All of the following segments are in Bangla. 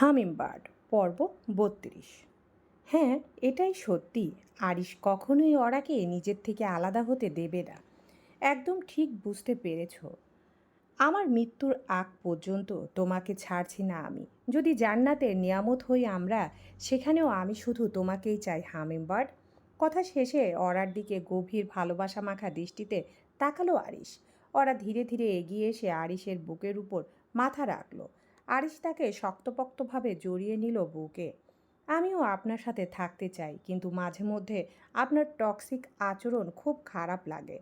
হামিমবার্ড, পর্ব বত্রিশ। হ্যাঁ এটাই সত্যি। আরিশ কখনোই অরাকে নিজের থেকে আলাদা হতে দেবে না। একদম ঠিক বুঝতে পেরেছ। আমার মৃত্যুর আগ পর্যন্ত তোমাকে ছাড়ছি না আমি। যদি জান্নাতের নিয়ামত হই আমরা, সেখানেও আমি শুধু তোমাকেই চাই হামিমবার্ড। কথা শেষে অরার দিকে গভীর ভালোবাসা মাখা দৃষ্টিতে তাকালো আরিশ। ওরা ধীরে ধীরে এগিয়ে এসে আরিশের বুকের উপর মাথা রাখল। আরিশ তাকে শক্তপোক্তভাবে জড়িয়ে নিল বুকে। আমিও আপনার সাথে থাকতে চাই, কিন্তু মাঝে মধ্যে আপনার টক্সিক আচরণ খুব খারাপ লাগে।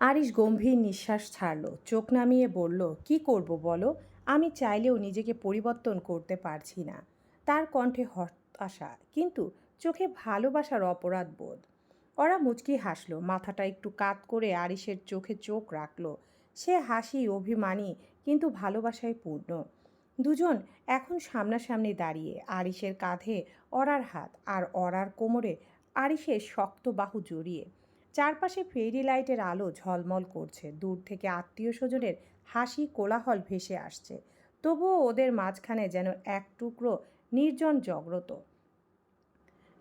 আরিশ গম্ভীর নিঃশ্বাস ছাড়ল, চোখ নামিয়ে বলল, কি করব বলো? আমি চাইলেও নিজেকে পরিবর্তন করতে পারছি না। তার কণ্ঠে হতাশা, কিন্তু চোখে ভালোবাসার অপরাধ বোধ। ওরা মুচকি হাসলো, মাথাটা একটু কাত করে আরিশের চোখে চোখ রাখল। সে হাসি অভিমানী কিন্তু ভালোবাসায় পূর্ণ। দুজন এখন সামনাসামনি দাঁড়িয়ে আরিশের কাঁধে অরার হাত আর অরার কোমরে আরিশের শক্ত বাহু জড়িয়ে। চারপাশে ফেরি লাইটের আলো ঝলমল করছে। দূর থেকে আত্মীয় স্বজনের হাসি কোলাহল ভেসে আসছে। তবুও ওদের মাঝখানে যেন এক টুকরো নির্জন জগরত।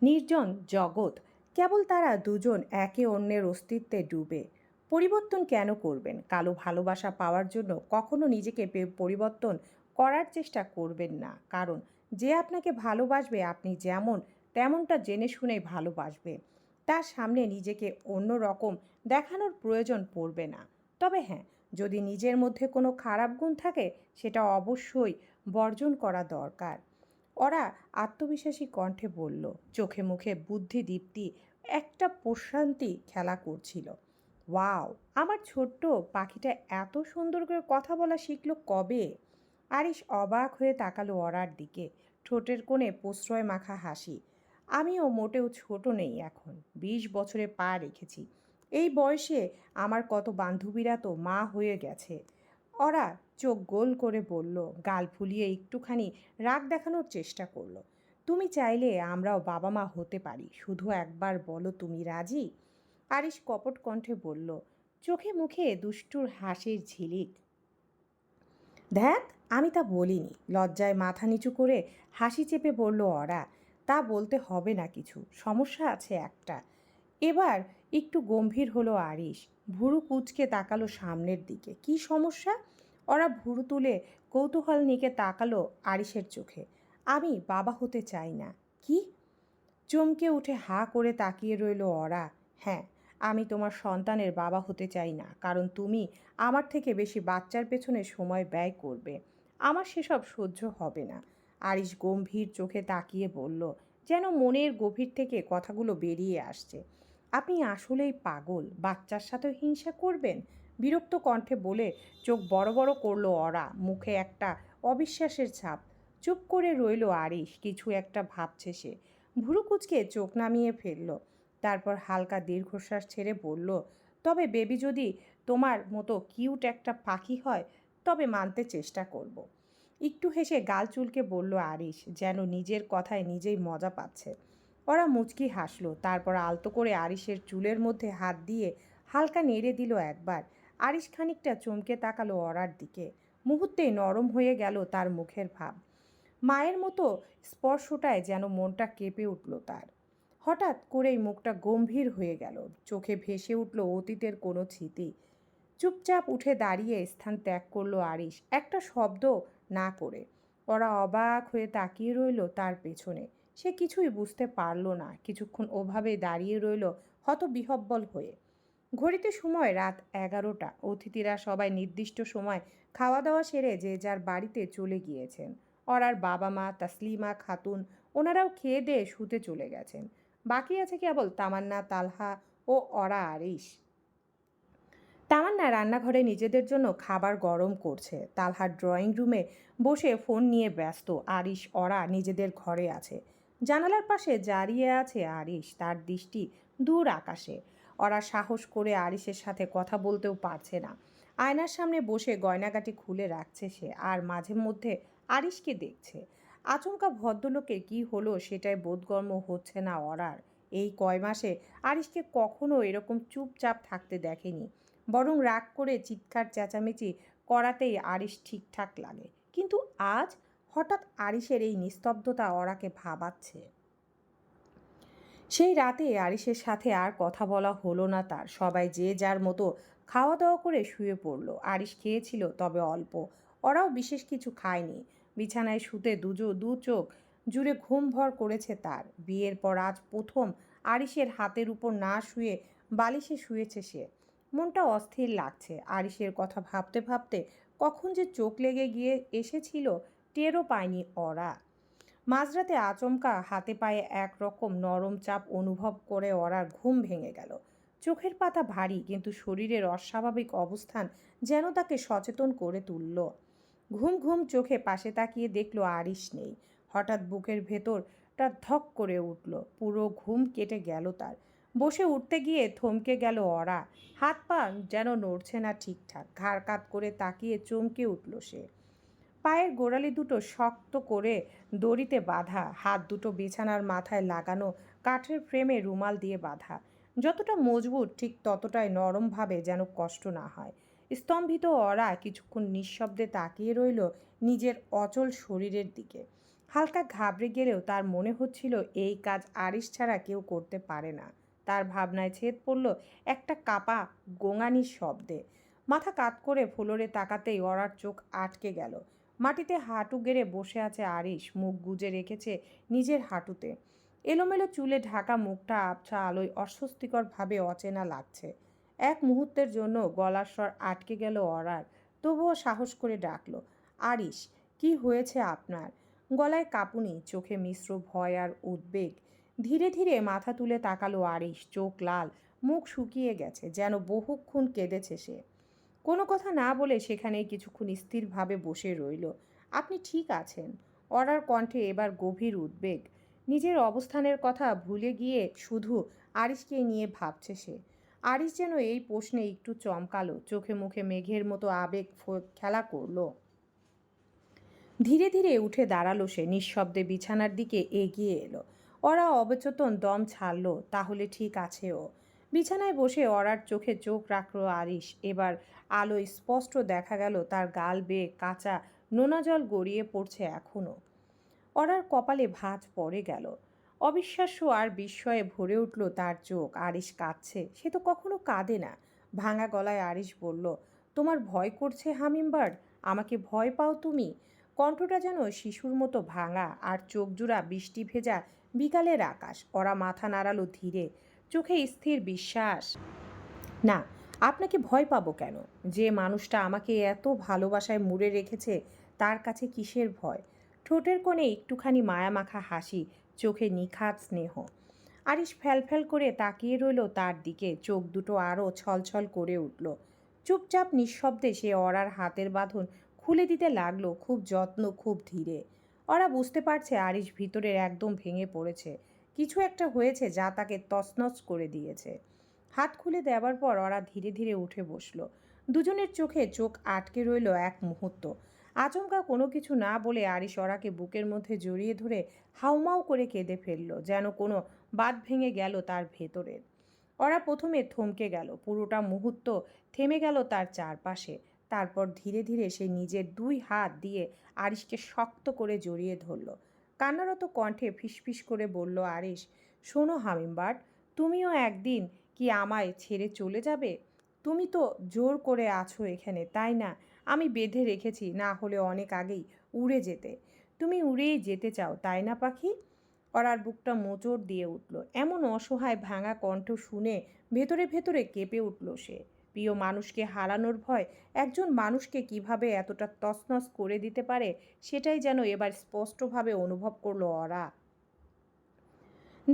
নির্জন জগৎ। কেবল তারা দুজন একে অন্যের অস্তিত্বে ডুবে। পরিবর্তন কেন করবেন? কালো ভালোবাসা পাওয়ার জন্য কখনো নিজেকে পরিবর্তন করার চেষ্টা করবেন না। কারণ যে আপনাকে ভালোবাসবে, আপনি যেমন, তেমনটা জেনে শুনেই ভালোবাসবে। তার সামনে নিজেকে অন্য রকম দেখানোর প্রয়োজন পড়বে না। তবে হ্যাঁ যদি নিজের মধ্যে কোনো খারাপ গুণ থাকে, সেটা অবশ্যই বর্জন করা দরকার। ওরা আত্মবিশ্বাসী কণ্ঠে বলল, চোখে মুখে বুদ্ধি দীপ্তি, একটা প্রশান্তি খেলা করছিল। ওয়াও, আমার ছোট্ট পাখিটা এত সুন্দর করে কথা বলা শিখলো কবে? আরিশ অবাক হয়ে তাকালো অরার দিকে, ঠোঁটের কোণে প্রশ্রয় মাখা হাসি। আমিও মোটেও ছোট নেই এখন, বিশ বছরে পা রেখেছি। এই বয়সে আমার কত বান্ধবীরা তো মা হয়ে গেছে। ওরা চোখ গোল করে বলল, গাল ফুলিয়ে একটুখানি রাগ দেখানোর চেষ্টা করল। তুমি চাইলে আমরাও বাবা মা হতে পারি, শুধু একবার বলো তুমি রাজি? আরিশ কপট কণ্ঠে বলল, চোখে মুখে দুষ্টুর হাসির ঝিলিক। দেখ, আমি তা বলিনি। লজ্জায় মাথা নিচু করে হাসি চেপে বলল, অরা, তা বলতে হবে না কিছু, সমস্যা আছে একটা। এবার একটু গম্ভীর হলো আরিশ, ভুরু কুচকে তাকালো সামনের দিকে। কি সমস্যা? ওরা ভুরু তুলে কৌতূহল নিকে তাকালো আরিশের চোখে। আমি বাবা হতে চাই না। কি? চমকে উঠে হা করে তাকিয়ে রইল অরা। হ্যাঁ আমি তোমার সন্তানের বাবা হতে চাই না, কারণ তুমি আমার থেকে বেশি বাচ্চার পেছনে সময় ব্যয় করবে। আমার সেসব সহ্য হবে না। আরিশ গম্ভীর চোখে তাকিয়ে বলল, যেন মনের গভীর থেকে কথাগুলো বেরিয়ে আসছে। আপনি আসলেই পাগল, বাচ্চার সাথেও হিংসা করবেন? বিরক্ত কণ্ঠে বলে চোখ বড় বড় করল অরা মুখে একটা অবিশ্বাসের ছাপ। চুপ করে রইল আরিশ, কিছু একটা ভাবছে সে। ভুরু কুচকে চোখ নামিয়ে ফেলল। তারপর হালকা দীর্ঘশ্বাস ছেড়ে বলল, তবে বেবি যদি তোমার মতো কিউট একটা পাখি হয়, তবে মানতে চেষ্টা করব। একটু হেসে গাল চুলকে বলল, আরিশ, যেন নিজের কথায় নিজেই মজা পাচ্ছে। ওরা মুচকি হাসলো, তারপর আলতো করে আরিশের চুলের মধ্যে হাত দিয়ে হালকা নেড়ে দিল একবার। আরিশ খানিকটা চমকে তাকালো অরার দিকে। মুহূর্তেই নরম হয়ে গেল তার মুখের ভাব। মায়ের মতো স্পর্শটায় যেন মনটা কেঁপে উঠল তার। হঠাৎ করেই মুখটা গম্ভীর হয়ে গেল। চোখে ভেসে উঠল অতীতের কোনো স্মৃতি। চুপচাপ উঠে দাঁড়িয়ে স্থান ত্যাগ করল আরিশ। একটা শব্দ না করে। ওরা অবাক হয়ে তাকিয়ে রইল তার পেছনে। সে কিছুই বুঝতে পারল না। কিছুক্ষণ ওভাবে দাঁড়িয়ে রইল হত বিহব্বল হয়ে। ঘড়িতে সময় রাত এগারোটা। অতিথিরা সবাই নির্দিষ্ট সময় খাওয়া দাওয়া সেরে যে যার বাড়িতে চলে গিয়েছেন। ওরার বাবা মা তাসলিমা, খাতুন, ওনারাও খেয়ে দিয়ে শুতে চলে গেছেন। বাকি আছে কেবল তামান্না, তালহা ও অরা আরিশ। তামান্না রান্নাঘরে নিজেদের জন্য খাবার গরম করছে। তালহার ড্রয়িং রুমে বসে ফোন নিয়ে ব্যস্ত। আরিশ, অরা নিজেদের ঘরে আছে। জানালার পাশে দাঁড়িয়ে আছে আরিশ। তার দৃষ্টি দূর আকাশে। ওরা সাহস করে আরিশের সাথে কথা বলতেও পারছে না। আয়নার সামনে বসে গয়নাগাটি খুলে রাখছে সে। আর মাঝে মধ্যে আরিশকে দেখছে। আচমকা ভদ্রলোকের কি হলো সেটাই বোধগম্য হচ্ছে না অরার। এই কয় মাসে আরিশকে কখনো এরকম চুপচাপ থাকতে দেখেনি। বরং রাগ করে চিৎকার চেঁচামেচি করাতেই আরিশ ঠিকঠাক লাগে। কিন্তু আজ হঠাৎ আরিসের এই নিস্তব্ধতা অরাকে ভাবাচ্ছে। সেই রাতে আরিসের সাথে আর কথা বলা হলো না তার। সবাই যে যার মতো খাওয়া দাওয়া করে শুয়ে পড়ল। আরিস খেয়েছিল তবে অল্প। ওরাও বিশেষ কিছু খায়নি। বিছানায় শুতে দুজো, দু চোখ জুড়ে ঘুম ভর করেছে তার। বিয়ের পর আজ প্রথম আরিসের হাতের উপর না শুয়ে বালিশে শুয়েছে সে। মনটা অস্থির লাগছে। আরিসের কথা ভাবতে ভাবতে কখন যে চোখ লেগে গিয়ে এসেছিল টেরও পায়নি ওরা। মাঝরাতে আচমকা হাতে পায়ে একরকম নরম চাপ অনুভব করে ওরার ঘুম ভেঙে গেল। চোখের পাতা ভারী, কিন্তু শরীরের অস্বাভাবিক অবস্থান যেন তাকে সচেতন করে তুলল। ঘুম ঘুম চোখে পাশে তাকিয়ে দেখল আরিস নেই। হঠাৎ বুকের ভেতরটা ধক করে উঠল। পুরো ঘুম কেটে গেল তার। বসে উঠতে গিয়ে থমকে গেল অরা। হাত পা যেন নড়ছে না ঠিকঠাক। ঘাড় কাত করে তাকিয়ে চমকে উঠল সে। পায়ের গোড়ালি দুটো শক্ত করে দড়িতে বাঁধা, হাত দুটো বিছানার মাথায় লাগানো, কাঠের ফ্রেমে রুমাল দিয়ে বাঁধা। যতটা মজবুত ঠিক ততটাই নরমভাবে যেন কষ্ট না হয়। স্তম্ভিত অরা কিছুক্ষণ নিঃশব্দে তাকিয়ে রইল নিজের অচল শরীরের দিকে। হালকা ঘাবড়ে গেলেও তার মনে হচ্ছিল, এই কাজ আরিস ছাড়া কেউ করতে পারে না। তার ভাবনায় ছেদ পড়ল একটা কাপা গোঙানির শব্দে। মাথা কাত করে ফ্লোরে তাকাতেই অরার চোখ আটকে গেল। মাটিতে হাঁটু গেড়ে বসে আছে আরিস মুখ গুজে রেখেছে নিজের হাঁটুতে। এলোমেলো চুলে ঢাকা মুখটা আবছা আলোয় অস্বস্তিকরভাবে অচেনা লাগছে। এক মুহূর্তের জন্য গলার স্বর আটকে গেল অরার, তবুও সাহস করে ডাকল আরিস কি হয়েছে আপনার? গলায় কাঁপুনি, চোখে মিশ্র ভয় আর উদ্বেগ। ধীরে ধীরে মাথা তুলে তাকালো আরিস চোখ লাল, মুখ শুকিয়ে গেছে, যেন বহুক্ষণ কেঁদেছে সে। কোনো কথা না বলে সেখানেই কিছুক্ষণ স্থিরভাবে বসে রইল। আপনি ঠিক আছেন? অরার কণ্ঠে এবার গভীর উদ্বেগ। নিজের অবস্থানের কথা ভুলে গিয়ে শুধু আরিসকে নিয়ে ভাবছে সে। আরিস যেন এই প্রশ্নে একটু চমকালো, চোখে মুখে মেঘের মতো আবেগ খেলা করল। ধীরে ধীরে উঠে দাঁড়াল সে, নিঃশব্দে বিছানার দিকে এগিয়ে এলো। ওরা অবচেতন দম ছাড়লো, তাহলে ঠিক আছে ও। বিছানায় বসে অরার চোখে চোখ রাখল আরিস এবার আলোয় স্পষ্ট দেখা গেল, তার গাল বেয়ে কাঁচা নোনা জল গড়িয়ে পড়ছে এখনও অরার কপালে ভাঁজ পড়ে গেল। অবিশ্বাস্য আর বিস্ময়ে ভরে উঠল তার চোখ। আরিস কাঁদছে। সে তো কখনো কাঁদে না। ভাঙা গলায় আরিস বলল, তোমার ভয় করছে হামিমবার্ড? আমাকে ভয় পাও তুমি? কণ্ঠটা যেন শিশুর মতো ভাঙা আর চোখ জোড়া বৃষ্টি ভেজা বিকালের আকাশ। ওরা মাথা নাড়ালো ধীরে। চোখে স্থির বিশ্বাস। না, আপনাকে ভয় পাবো কেন? যে মানুষটা আমাকে এত ভালোবাসায় মুড়ে রেখেছে, তার কাছে কিসের ভয়? ঠোঁটের কোণে একটুখানি মায়ামাখা হাসি চোখে নিখাত স্নেহ। আরিস ফ্যালফ্যাল করে তাকিয়ে রইল তার দিকে। চোখ দুটো আরও ছলছল করে উঠল। চুপচাপ নিঃশব্দে সে অরার হাতের বাঁধন খুলে দিতে লাগল খুব যত্ন, খুব ধীরে। ওরা বুঝতে পারছে আরিস ভিতরের একদম ভেঙে পড়েছে। কিছু একটা হয়েছে যা তাকে তছনছ করে দিয়েছে। হাত খুলে দেওয়ার পর ওরা ধীরে ধীরে উঠে বসল। দুজনের চোখে চোখ আটকে রইল এক মুহূর্ত। আচমকা কোনো কিছু না বলে আরিস ওরাকে বুকের মধ্যে জড়িয়ে ধরে হাউমাউ করে কেঁদে ফেলল, যেন কোনো বাদ ভেঙে গেল তার ভেতরের ওরা প্রথমে থমকে গেল, পুরোটা মুহূর্ত থেমে গেল তার চারপাশে। তারপর ধীরে ধীরে সে নিজের দুই হাত দিয়ে আরিসকে শক্ত করে জড়িয়ে ধরল। কান্নারত কণ্ঠে ফিসফিস করে বলল আরিস শোনো হামিমবার্ড তুমিও একদিন কি আমায় ছেড়ে চলে যাবে? তুমি তো জোর করে আছো এখানে, তাই না? আমি বেঁধে রেখেছি, না হলে অনেক আগেই উড়ে যেতে। তুমি উড়েই যেতে চাও, তাই না, পাখি? অরার বুকটা মোচড় দিয়ে উঠল। এমন অসহায় ভাঙা কণ্ঠ শুনে ভেতরে ভেতরে কেঁপে উঠল সে। প্রিয় মানুষকে হারানোর ভয় একজন মানুষকে কীভাবে এতটা তছনছ করে দিতে পারে, সেটাই যেন এবার স্পষ্টভাবে অনুভব করল অরা।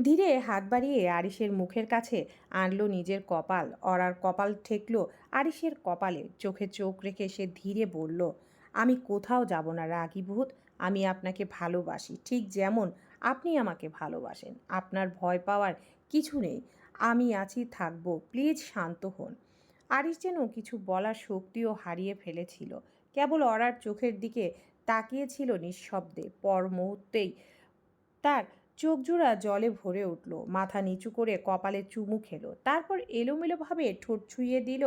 ধীরে হাত বাড়িয়ে আরিসের মুখের কাছে আনলো নিজের কপাল। অরার কপাল ঠেকলো আরিসের কপালে। চোখে চোখ রেখে সে ধীরে বলল, আমি কোথাও যাব না রাগীভূত আমি আপনাকে ভালোবাসি। ঠিক যেমন আপনি আমাকে ভালোবাসেন, আপনার ভয় পাওয়ার কিছু নেই। আমি আছি, থাকব। প্লিজ শান্ত হন। আরিস যেন কিছু বলার শক্তিও হারিয়ে ফেলেছিল। কেবল অরার চোখের দিকে তাকিয়েছিল নিঃশব্দে। পর মুহূর্তেই তার চোখ জোড়া জলে ভরে উঠল। মাথা নিচু করে কপালে চুমু খেলো। তারপর এলোমেলোভাবে ঠোঁট ছুঁয়ে দিল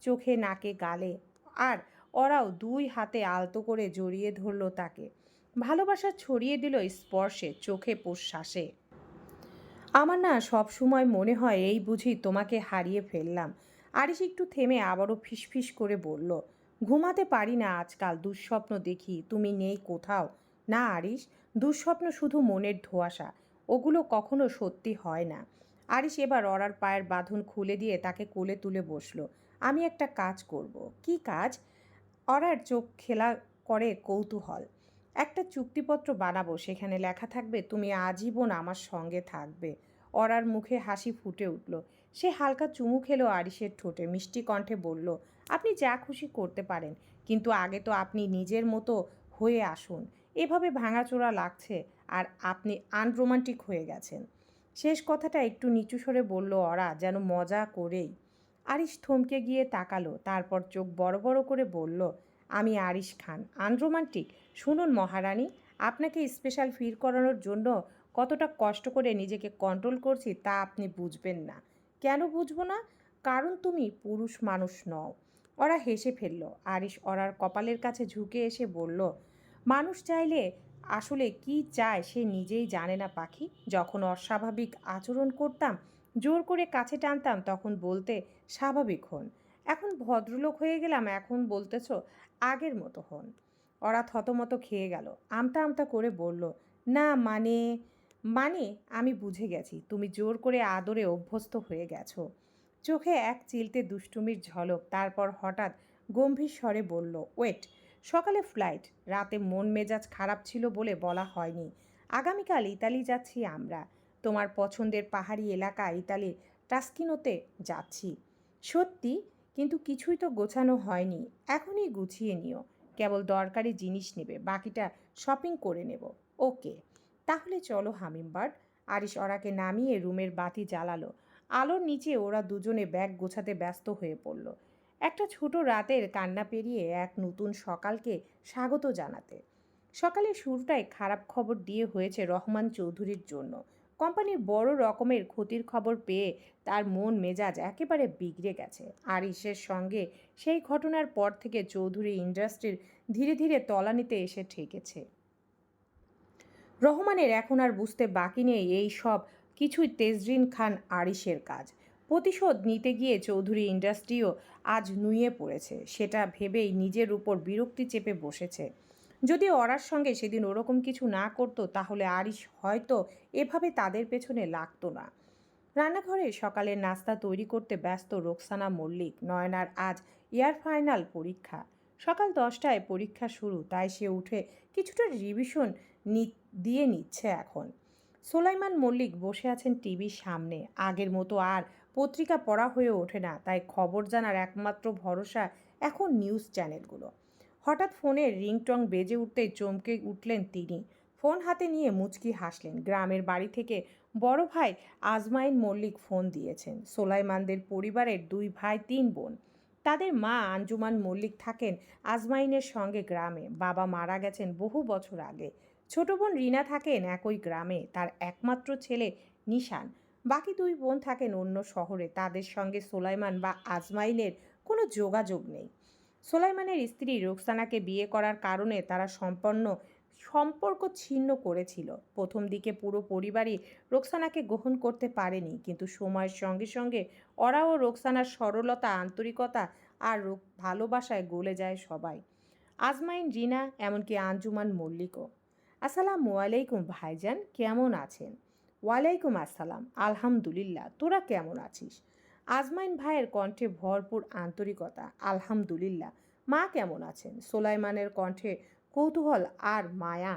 চোখে, নাকে, গালে। আর ওরাও দুই হাতে আলতো করে জড়িয়ে ধরল তাকে। ভালোবাসা ছড়িয়ে দিল স্পর্শে, চোখে প্রশ্বাসে। আমার না সব সময় মনে হয় এই বুঝি তোমাকে হারিয়ে ফেললাম। আরিস একটু থেমে আবারও ফিসফিস করে বলল, ঘুমাতে পারি না আজকাল, দুঃস্বপ্ন দেখি। তুমি নেই কোথাও? না আরিস দুঃস্বপ্ন শুধু মনের ধোঁয়াশা, ওগুলো কখনো সত্যি হয় না। আরিস এবার অরার পায়ের বাঁধন খুলে দিয়ে তাকে কোলে তুলে বসল, আমি একটা কাজ করব। কি কাজ? অরার চোখ খেলা করে কৌতূহল। একটা চুক্তিপত্র বানাবো, সেখানে লেখা থাকবে, তুমি আজীবন আমার সঙ্গে থাকবে। অরার মুখে হাসি ফুটে উঠল। সে হালকা চুমু খেলো আরিসের ঠোঁটে, মিষ্টি কণ্ঠে বলল, আপনি যা খুশি করতে পারেন, কিন্তু আগে তো আপনি নিজের মতো হয়ে আসুন। এভাবে ভাঙাচোরা লাগছে আর আপনি আনরোমান্টিক হয়ে গেছেন। শেষ কথাটা একটু নিচু স্বরে বলল অরা যেন মজা করেই। আরিশ থমকে গিয়ে তাকালো, তারপর চোখ বড় বড় করে বলল, আমি আরিশ খান, আনরোমান্টিক। শুনুন মহারানী, আপনাকে স্পেশাল ফিল করানোর জন্য কতটা কষ্ট করে নিজেকে কন্ট্রোল করছি তা আপনি বুঝবেন না। কেন বুঝব না? কারণ তুমি পুরুষ মানুষ নও। ওরা হেসে ফেলল। আরিশ অরার কপালের কাছে ঝুঁকে এসে বলল মানুষ চাইলে আসলে কি চায় সে নিজেই জানে না, পাখি। যখন অস্বাভাবিক আচরণ করতাম, জোর করে কাছে টানতাম, তখন বলতে স্বাভাবিক হন। এখন ভদ্রলোক হয়ে গেলাম, এখন বলতেছ আগের মতো হন। ওরা থতমত খেয়ে গেল। আমতা আমতা করে বলল, না মানে মানে আমি বুঝে গেছি। তুমি জোর করে আদরে অভ্যস্ত হয়ে গেছো। চোখে এক চিলতে দুষ্টুমির ঝলক, তারপর হঠাৎ গম্ভীর স্বরে বলল, ওয়েট সকালে ফ্লাইট। রাতে মন মেজাজ খারাপ ছিল বলে বলা হয়নি। আগামীকাল ইতালি যাচ্ছি আমরা। তোমার পছন্দের পাহাড়ি এলাকা ইতালির টাস্কিনোতে যাচ্ছি। সত্যি? কিন্তু কিছুই তো গোছানো হয়নি। এখনই গুছিয়ে নিও। কেবল দরকারি জিনিস নেবে, বাকিটা শপিং করে নেব। ওকে। তাহলে চলো হামিমবার্ড আরিশ ওরাকে নামিয়ে রুমের বাতি জ্বালালো। আলোর নিচে ওরা দুজনে ব্যাগ গোছাতে ব্যস্ত হয়ে পড়ল। একটা ছোট রাতের কান্না পেরিয়ে এক নতুন সকালকে স্বাগত জানাতে। সকালে শুরুটায় খারাপ খবর দিয়ে হয়েছে রহমান চৌধুরীর জন্য। কোম্পানির বড় রকমের ক্ষতির খবর পেয়ে তার মন মেজাজ একেবারে বিগড়ে গেছে। আরিসের সঙ্গে সেই ঘটনার পর থেকে চৌধুরী ইন্ডাস্ট্রির ধীরে ধীরে তলানিতে এসে ঠেকেছে। রহমানের এখন আর বুঝতে বাকি নেই এই সব কিছুই তেজরিন খান আরিসের কাজ। প্রতিশোধ নিতে গিয়ে চৌধুরী ইন্ডাস্ট্রিও আজ নুয়ে পড়েছে। সেটা ভেবেই নিজের উপর বিরক্তি চেপে বসেছে। যদি অরার সঙ্গে সেদিন ওরকম কিছু না করতো, তাহলে আরিশ হয়তো এভাবে তাদের পেছনে লাগতো না। রান্নাঘরে সকালের নাস্তা তৈরি করতে ব্যস্ত রোকসানা মল্লিক, নয়নার আজ ইয়ার ফাইনাল পরীক্ষা। সকাল দশটায় পরীক্ষা শুরু, তাই সে উঠে কিছুটা রিভিশন দিয়ে নিচ্ছে এখন। সোলাইমান মল্লিক বসে আছেন টিভির সামনে। আগের মতো আর পত্রিকা পড়া হয়ে ওঠে না, তাই খবর জানার একমাত্র ভরসা এখন নিউজ চ্যানেলগুলো। হঠাৎ ফোনের রিংটং বেজে উঠতে চমকে উঠলেন তিনি। ফোন হাতে নিয়ে মুচকি হাসলেন। গ্রামের বাড়ি থেকে বড় ভাই আজমাইন মল্লিক ফোন দিয়েছেন। সোলাইমানদের পরিবারের দুই ভাই, তিন বোন। তাদের মা আঞ্জুমান মল্লিক থাকেন আজমাইনের সঙ্গে গ্রামে। বাবা মারা গেছেন বহু বছর আগে। ছোট বোন রিনা থাকেন একই গ্রামে। তার একমাত্র ছেলে নিশান। বাকি দুই বোন থাকেন অন্য শহরে। তাদের সঙ্গে সোলাইমান বা আজমাইনের কোনো যোগাযোগ নেই। সোলাইমানের স্ত্রী রোকসানাকে বিয়ে করার কারণে তারা সম্পন্ন, সম্পর্ক ছিন্ন করেছিল। প্রথম দিকে পুরো পরিবারই রোকসানাকে গ্রহণ করতে পারেনি, কিন্তু সময়ের সঙ্গে সঙ্গে ওরা ও রোকসানার সরলতা, আন্তরিকতা আর ভালোবাসায় গলে যায় সবাই। আজমাইন, রিনা, এমনকি আঞ্জুমান মল্লিকও। আসসালামু আলাইকুম ভাইজান, কেমন আছেন? ওয়ালাইকুম আসসালাম, আলহামদুলিল্লাহ, তোরা কেমন আছিস? আজমাইন ভাইয়ের কণ্ঠে ভরপুর আন্তরিকতা, আলহামদুলিল্লাহ, মা কেমন আছেন? সোলাইমানের কণ্ঠে কৌতূহল আর মায়া?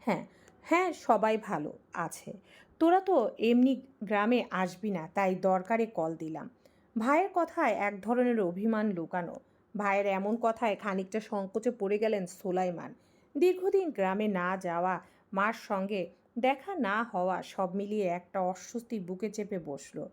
হ্যাঁ হ্যাঁ সবাই ভালো আছে। তোরা তো এমনি গ্রামে আসবি না, তাই দরকারে কল দিলাম। ভাইয়ের কথায় এক ধরনের অভিমান লুকানো। ভাইয়ের এমন কথায় খানিকটা সংকোচে পড়ে গেলেন সোলাইমান। দীর্ঘদিন গ্রামে না যাওয়া মার সঙ্গে দেখা না হওয়া সব মিলিয়ে একটা অস্বস্তি বুকে চেপে বসল।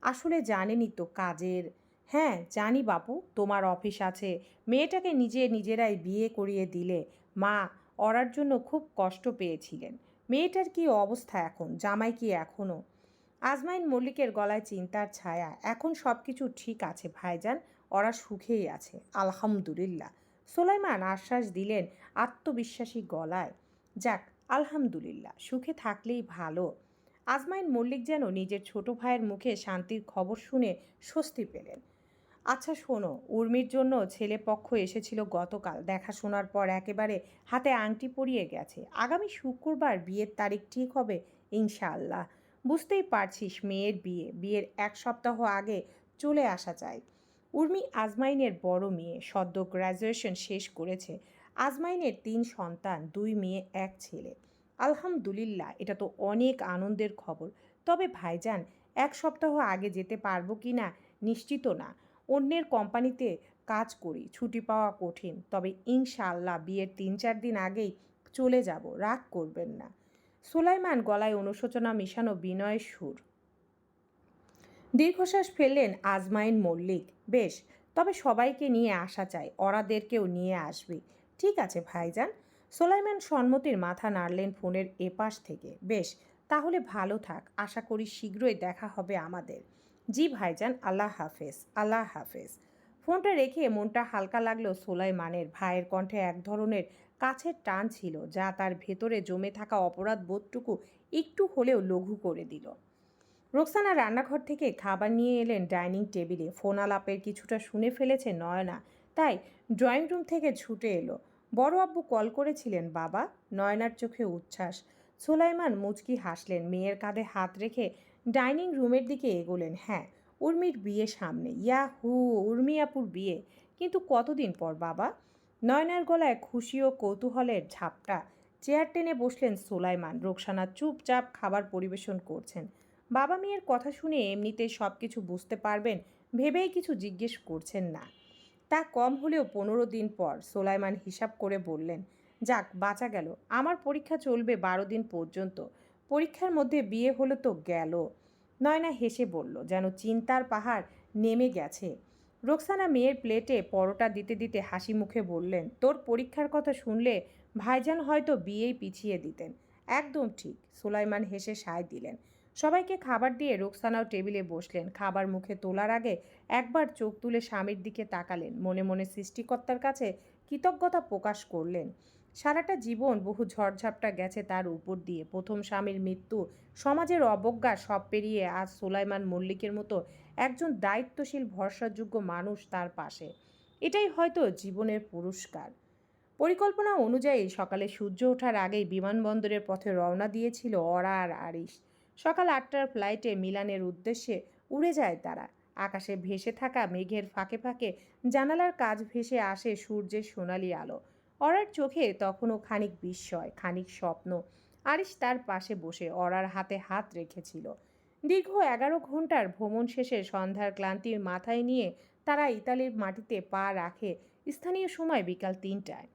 আসলে জানেনই তো কাজের। হ্যাঁ জানি বাপু, তোমার অফিস আছে। মেয়েটাকে নিজে নিজেরাই বিয়ে করিয়ে দিলে মা অরার জন্য খুব কষ্ট পেয়েছিলেন। মেয়েটার কি অবস্থা এখন? জামাই কি এখনও আজমাইন মল্লিকের গলায় চিন্তার ছায়া। এখন সব কিছু ঠিক আছে, ভাইজান। ওরা সুখেই আছে, আলহামদুলিল্লাহ। সোলাইমান আশ্বাস দিলেন আত্মবিশ্বাসী গলায়। যাক আলহামদুলিল্লাহ, সুখে থাকলেই ভালো। আজমাইন মল্লিক যেন নিজের ছোট ভাইয়ের মুখে শান্তির খবর শুনে স্বস্তি পেলেন। আচ্ছা শোনো, উর্মির জন্য ছেলে পক্ষ এসেছিল গতকাল। দেখাশোনার পর একেবারে হাতে আংটি পরিয়ে গেছে। আগামী শুক্রবার বিয়ের তারিখ ঠিক হবে? ইনশাআল্লাহ। বুঝতেই পারছিস, মেয়ের বিয়ে। বিয়ের এক সপ্তাহ আগে চলে আসা চাই। উর্মি আজমাইনের বড় মেয়ে। সদ্য গ্র্যাজুয়েশন শেষ করেছে। আজমাইনের তিন সন্তান, দুই মেয়ে, এক ছেলে। আলহামদুলিল্লাহ, এটা তো অনেক আনন্দের খবর। তবে ভাইজান, এক সপ্তাহ আগে যেতে পারব কি না নিশ্চিত না। অন্যের কোম্পানিতে কাজ করি, ছুটি পাওয়া কঠিন। তবে ইনশাআল্লাহ বিয়ের তিন চার দিন আগেই চলে যাব, রাগ করবেন না। সুলাইমান গলায় অনুশোচনা মিশানো বিনয়ের সুর। দীর্ঘশ্বাস ফেললেন আজমাইন মল্লিক। বেশ, তবে সবাইকে নিয়ে আসা চাই অরাদেরকেও নিয়ে আসবি। ঠিক আছে, ভাইজান। সোলাইমান সম্মতির মাথা নাড়লেন ফোনের এপাশ থেকে। বেশ, তাহলে ভালো থাক। আশা করি শীঘ্রই দেখা হবে আমাদের। জি, ভাইজান, আল্লাহ হাফেজ আল্লাহ হাফেজ। ফোনটা রেখে মনটা হালকা লাগল সোলাইমানের। ভাইয়ের কণ্ঠে এক ধরনের কাছের টান ছিল, যা তার ভেতরে জমে থাকা অপরাধ বোধটুকু একটু হলেও লঘু করে দিল। রোকসানা রান্নাঘর থেকে খাবার নিয়ে এলেন ডাইনিং টেবিলে। ফোন আলাপের কিছুটা শুনে ফেলেছে নয়না। তাই ড্রয়িং রুম থেকে ছুটে এলো। বড় আব্বু কল করেছিলেন, বাবা, নয়নার চোখে উচ্ছ্বাস। সুলাইমান মুচকি হাসলেন, মেয়ের কাঁধে হাত রেখে ডাইনিং রুমের দিকে এগোলেন। হ্যাঁ উর্মির বিয়ে সামনে। ইয়া হু উর্মি আপুর বিয়ে? কিন্তু কতদিন পর, বাবা? নয়নার গলায় খুশি ও কৌতূহলের ঝাপটা। চেয়ার টেনে বসলেন সোলাইমান, রোকসানা চুপচাপ খাবার পরিবেশন করছেন। বাবা মেয়ের কথা শুনে এমনিতে সব কিছু বুঝতে পারবেন, ভেবেই কিছু জিজ্ঞেস করছেন না। তা কম হলেও পনেরো দিন পর সোলাইমান হিসাব করে বললেন, যাক, বাঁচা গেল। আমার পরীক্ষা চলবে বারো দিন পর্যন্ত। পরীক্ষার মধ্যে বিয়ে হলো তো গেল। নয়না হেসে বলল, যেন চিন্তার পাহাড় নেমে গেছে। রোকসানা মেয়ের প্লেটে পরোটা দিতে দিতে হাসি মুখে বললেন, তোর পরীক্ষার কথা শুনলে ভাইজান হয়তো বিয়েই পিছিয়ে দিতেন। একদম ঠিক, সুলাইমান হেসে সায় দিলেন। সবাইকে খাবার দিয়ে রোকসানাও টেবিলে বসলেন। খাবার মুখে তোলার আগে একবার চোখ তুলে স্বামীর দিকে তাকালেন। মনে মনে সৃষ্টিকর্তার কাছে কৃতজ্ঞতা প্রকাশ করলেন। সারাটা জীবন বহু ঝড়ঝাপটা গেছে তার উপর দিয়ে। প্রথম স্বামীর মৃত্যু, সমাজের অবজ্ঞা সব পেরিয়ে আজ সুলাইমান মল্লিকের মতো একজন দায়িত্বশীল, ভরসাযোগ্য মানুষ তার পাশে। এটাই হয়তো জীবনের পুরস্কার। পরিকল্পনা অনুযায়ী সকালে সূর্য ওঠার আগেই বিমানবন্দরের পথে রওনা দিয়েছিল অরা আর আরিশ। সকাল আটটার ফ্লাইটে মিলানের উদ্দেশ্যে উড়ে যায় তারা। আকাশে ভেসে থাকা মেঘের ফাঁকে ফাঁকে জানালার কাজ ভেসে আসে সূর্যের সোনালি আলো। অরার চোখে তখনও খানিক বিস্ময়, খানিক স্বপ্ন। আরিশ তার পাশে বসে অরার হাতে হাত রেখেছিল। দীর্ঘ এগারো ঘণ্টার ভ্রমণ শেষে সন্ধ্যার ক্লান্তির মাথায় নিয়ে তারা ইতালির মাটিতে পা রাখে স্থানীয় সময় বিকাল তিনটায়।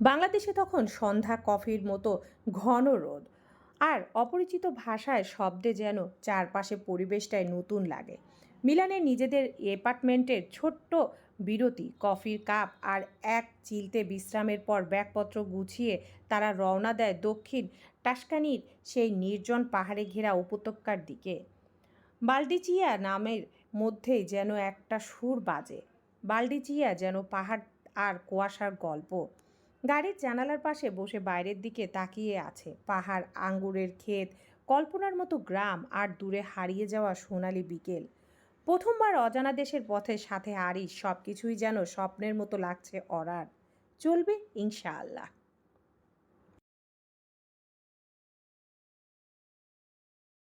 বাংলাদেশে তখন সন্ধ্যা কফির মতো ঘন রোদ। আর অপরিচিত ভাষায় শব্দে যেন চারপাশে পরিবেশটাই নতুন লাগে। মিলানের নিজেদের অ্যাপার্টমেন্টের ছোট্ট বিরতি, কফির কাপ আর এক চিলতে বিশ্রামের পর ব্যাগপত্র গুছিয়ে তারা রওনা দেয় দক্ষিণ টাস্কানির সেই নির্জন পাহাড়ে ঘেরা উপত্যকার দিকে। বালডিচিয়া নামের মধ্যেই যেন একটা সুর বাজে। বালডিচিয়া যেন পাহাড় আর কুয়াশার গল্প। গাড়ির জানালার পাশে বসে বাইরের দিকে তাকিয়ে আছে। পাহাড়, আঙ্গুরের ক্ষেত, কল্পনার মতো গ্রাম আর দূরে হারিয়ে যাওয়া সোনালি বিকেল। প্রথমবার অজানা দেশের পথে সাথে আরিস সব কিছুই যেন স্বপ্নের মতো লাগছে অরার। চলবে ইনশাআল্লাহ।